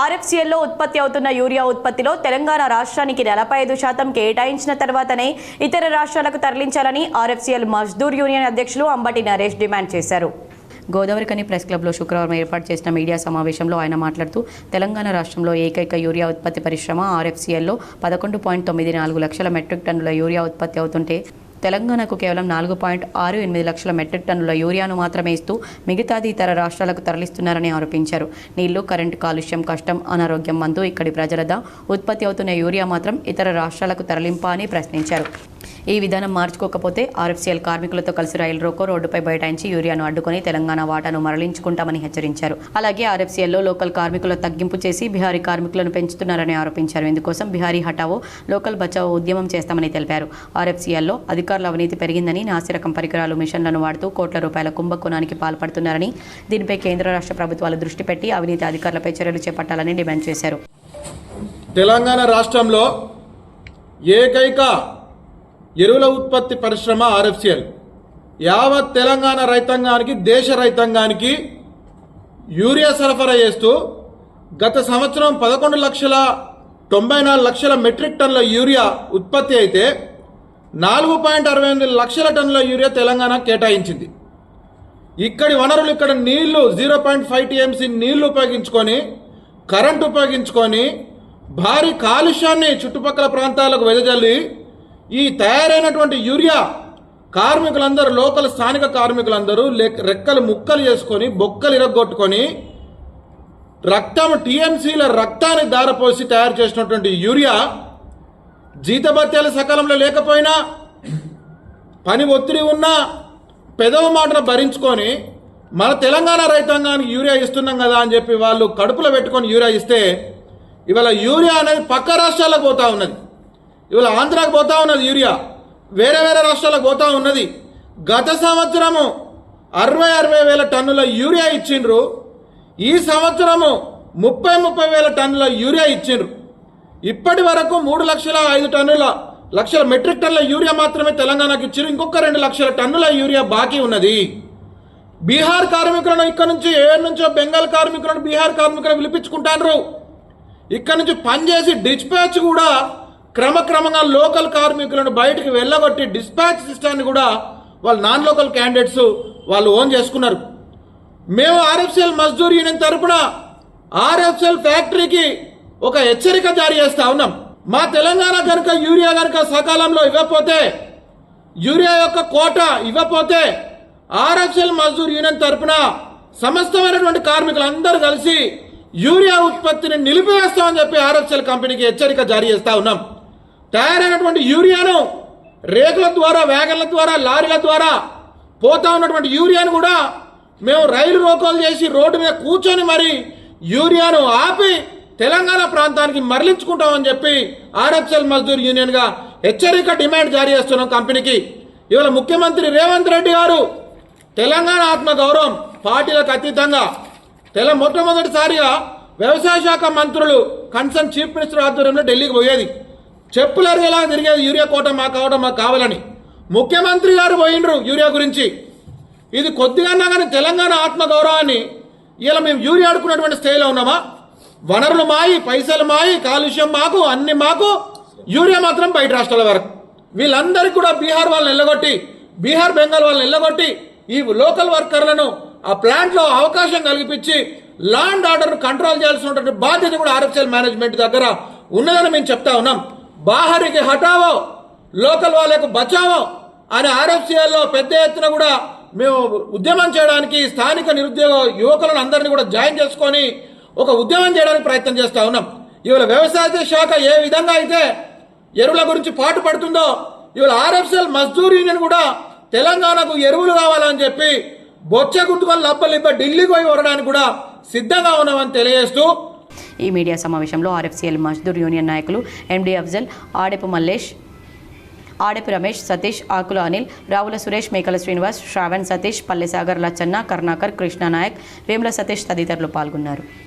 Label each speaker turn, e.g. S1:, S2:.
S1: ఆర్ఎఫ్సిఎల్లో ఉత్పత్తి అవుతున్న యూరియా ఉత్పత్తిలో తెలంగాణ రాష్ట్రానికి నలభై ఐదు శాతం కేటాయించిన తర్వాతనే ఇతర రాష్ట్రాలకు తరలించాలని ఆర్ఎఫ్సిఎల్ మజ్దూర్ యూనియన్ అధ్యక్షులు అంబటి నరేష్ డిమాండ్ చేశారు. గోదావరికని ప్రెస్ క్లబ్లో శుక్రవారం ఏర్పాటు చేసిన మీడియా సమావేశంలో ఆయన మాట్లాడుతూ తెలంగాణ రాష్ట్రంలో ఏకైక యూరియా ఉత్పత్తి పరిశ్రమ ఆర్ఎఫ్సిఎల్లో పదకొండు పాయింట్ తొమ్మిది నాలుగు లక్షల మెట్రిక్ టన్నుల యూరియా ఉత్పత్తి అవుతుంటే తెలంగాణకు కేవలం నాలుగు పాయింట్ ఆరు ఎనిమిది లక్షల మెట్రిక్ టన్నుల యూరియాను మాత్రమే ఇస్తూ మిగతాది ఇతర రాష్ట్రాలకు తరలిస్తున్నారని ఆరోపించారు. నీళ్ళు కరెంటు కాలుష్యం కష్టం అనారోగ్యం మందు ఇక్కడి ప్రజలదా? ఉత్పత్తి అవుతున్న యూరియా మాత్రం ఇతర రాష్ట్రాలకు తరలింపా అని ప్రశ్నించారు. ఈ విధానం మార్చుకోకపోతే ఆర్ఎఫ్సీఎల్ కార్మికులతో కలిసి రైలు రోకో రోడ్డుపై బైఠాయించి యూరియాను అడ్డుకొని తెలంగాణ వాటాను మరలించుకుంటామని హెచ్చరించారు. అలాగే ఆర్ఎఫ్సీఎల్లో లోకల్ కార్మికుల తగ్గింపు చేసి బీహారీ కార్మికులను పెంచుతున్నారని ఆరోపించారు. ఇందుకోసం బీహారీ హటావో లోకల్ బచావో ఉద్యమం చేస్తామని తెలిపారు. ఆర్ఎఫ్సీఎల్లో అధికారుల అవినీతి పెరిగిందని నాసిరకం పరికరాలు మిషన్లను వాడుతూ కోట్ల రూపాయల కుంభకోణానికి పాల్పడుతున్నారని దీనిపై కేంద్ర రాష్ట్ర ప్రభుత్వాలు దృష్టి పెట్టి అవినీతి అధికారులపై చర్యలు చేపట్టాలని డిమాండ్ చేశారు.
S2: తెలంగాణ రాష్ట్రంలో ఏకైక ఎరువుల ఉత్పత్తి పరిశ్రమ ఆర్ఎఫ్సిఎల్. యావత్ తెలంగాణ రైతాంగానికి దేశ రైతాంగానికి యూరియా సరఫరా చేస్తూ గత సంవత్సరం పదకొండు లక్షల తొంభై నాలుగు లక్షల మెట్రిక్ టన్నుల యూరియా ఉత్పత్తి అయితే నాలుగు పాయింట్ అరవై ఎనిమిది లక్షల టన్నుల యూరియా తెలంగాణ కేటాయించింది. ఇక్కడి వనరులు ఇక్కడ నీళ్ళు జీరో పాయింట్ ఫైవ్ టీఎంసీ నీళ్ళు ఉపయోగించుకొని కరెంట్ ఉపయోగించుకొని భారీ కాలుష్యాన్ని చుట్టుపక్కల ప్రాంతాలకు వెదజల్లి ఈ తయారైనటువంటి యూరియా కార్మికులందరూ లోకల్ స్థానిక కార్మికులందరూ లే రెక్కలు ముక్కలు చేసుకొని బొక్కలు ఇరగొట్టుకొని రక్తం టీఎంసీల రక్తాన్ని దారపోసి తయారు చేసినటువంటి యూరియా జీతభత్యాలు సకాలంలో లేకపోయినా పని ఒత్తిడి ఉన్నా పెదవ మాటను భరించుకొని మన తెలంగాణ రైతాంగానికి యూరియా ఇస్తున్నాం కదా అని చెప్పి వాళ్ళు కడుపులో పెట్టుకొని యూరియా ఇస్తే ఇవాళ యూరియా అనేది పక్క రాష్ట్రాలకు పోతా ఉన్నది. ఇవాళ ఆంధ్రాకు పోతా ఉన్నది యూరియా. వేరే వేరే రాష్ట్రాలకు పోతా ఉన్నది. గత సంవత్సరము అరవై అరవై వేల టన్నుల యూరియా ఇచ్చిండ్రు. ఈ సంవత్సరము ముప్పై ముప్పై వేల టన్నుల యూరియా ఇచ్చిండ్రు. ఇప్పటి వరకు మూడు లక్షల ఐదు టన్నుల లక్షల మెట్రిక్ టన్నుల యూరియా మాత్రమే తెలంగాణకు ఇచ్చారు ఇంకొక రెండు లక్షల టన్నుల యూరియా బాకీ ఉన్నది. బీహార్ కార్మికులను ఇక్కడ నుంచి ఏడు నుంచో బెంగాల్ కార్మికులను బీహార్ కార్మికులను పిలిపించుకుంటారు ఇక్కడ నుంచి పనిచేసి డిస్పాచ్ కూడా క్రమక్రమంగా లోకల్ కార్మికులను బయటకు వెళ్ళగొట్టి డిస్పాచ్ సిస్టాన్ని కూడా వాళ్ళు నాన్ లోకల్ క్యాండిడేట్స్ వాళ్ళు ఓన్ చేసుకున్నారు. మేము ఆర్ఎఫ్సిఎల్ మజ్దూర్ యూనియన్ తరపున ఆర్ఎఫ్సిఎల్ ఫ్యాక్టరీకి ఒక హెచ్చరిక జారీ చేస్తా ఉన్నాం. మా తెలంగాణ కనుక యూరియా కనుక సకాలంలో ఇవ్వకపోతే యూరియా యొక్క కోట ఇవ్వకపోతే ఆర్ఎఫ్సిఎల్ మజ్దూర్ యూనియన్ తరపున సమస్తమైనటువంటి కార్మికులందరూ కలిసి యూరియా ఉత్పత్తిని నిలిపివేస్తామని చెప్పి ఆర్ఎఫ్సిఎల్ కంపెనీకి హెచ్చరిక జారీ చేస్తా ఉన్నాం. తయారైనటువంటి యూరియాను రేకుల ద్వారా వ్యాగన్ల ద్వారా లారీల ద్వారా పోతా ఉన్నటువంటి యూరియాను కూడా మేము రైలు రోకోలు చేసి రోడ్డు మీద కూర్చొని మరి యూరియాను ఆపి తెలంగాణ ప్రాంతానికి మరలించుకుంటామని చెప్పి ఆర్ఎఫ్ఎల్ మజ్దూర్ యూనియన్గా హెచ్చరిక డిమాండ్ జారీ చేస్తున్నాం కంపెనీకి. ఇవాళ ముఖ్యమంత్రి రేవంత్ రెడ్డి గారు తెలంగాణ ఆత్మ గౌరవం పార్టీలకు అతీతంగా తెల మొట్టమొదటిసారిగా వ్యవసాయ శాఖ మంత్రులు కన్సర్న్ చీఫ్ మినిస్టర్ ఆధ్వర్యంలో ఢిల్లీకి పోయేది. చెప్పులేరు ఎలా తిరిగేది? యూరియా కోట మాకు కావడం మాకు కావాలని. ముఖ్యమంత్రి గారు పోయిండ్రు యూరియా గురించి. ఇది కొద్దిగా కానీ తెలంగాణ ఆత్మగౌరవాన్ని ఇలా మేము యూరియా ఆడుకున్నటువంటి స్థాయిలో ఉన్నామా? వనరులు మాయి పైసలు మాయి కాలుష్యం మాకు అన్ని మాకు. యూరియా మాత్రం బయట రాష్ట్రాల వరకు. వీళ్ళందరికీ కూడా బీహార్ వాళ్ళని ఎల్లగొట్టి బీహార్ బెంగాల్ వాళ్ళని ఎల్లగొట్టి ఈ లోకల్ వర్కర్లను ఆ ప్లాంట్లో అవకాశం కల్పించి ల్యాండ్ ఆర్డర్ కంట్రోల్ చేయాల్సినటువంటి బాధ్యత కూడా ఆర్ఎఫ్ఎల్ మేనేజ్మెంట్ దగ్గర ఉన్నదని మేము చెప్తా ఉన్నాం. బాహరికి హటావో లోకల్ వాళ్ళకు బచావో అనే RFCL పెద్ద ఎత్తున కూడా మేము ఉద్యమం చేయడానికి స్థానిక నిరుద్యోగ యువకులను అందరినీ కూడా జాయిన్ చేసుకొని ఒక ఉద్యమం చేయడానికి ప్రయత్నం చేస్తూ ఉన్నాం. ఇవాళ వ్యవసాయ శాఖ ఏ విధంగా అయితే ఎరువుల గురించి పాటు పడుతుందో ఇవాళ ఆర్ఎఫ్సిఎల్ మజ్దూర్ యూనియన్ కూడా తెలంగాణకు ఎరువులు కావాలని చెప్పి బొచ్చ గుర్తుకొని లబ్బలిబ్బ ఢిల్లీకి పోయి వరడానికి కూడా సిద్ధంగా ఉన్నామని తెలియజేస్తూ
S1: ఈ మీడియా సమావేశంలో ఆర్ఎఫ్సిఎల్ మజ్దూర్ యూనియన్ నాయకులు ఎండి అఫ్జల్ ఆడెపు మల్లేష్ ఆడెపు రమేష్ సతీష్ ఆకుల అనిల్ రావుల సురేష్ మేకల శ్రీనివాస్ శ్రావణ్ సతీష్ పల్లెసాగర్ లచ్చన్న కర్ణాకర్ కృష్ణానాయక్ వేముల సతీష్ తదితరులు పాల్గొన్నారు.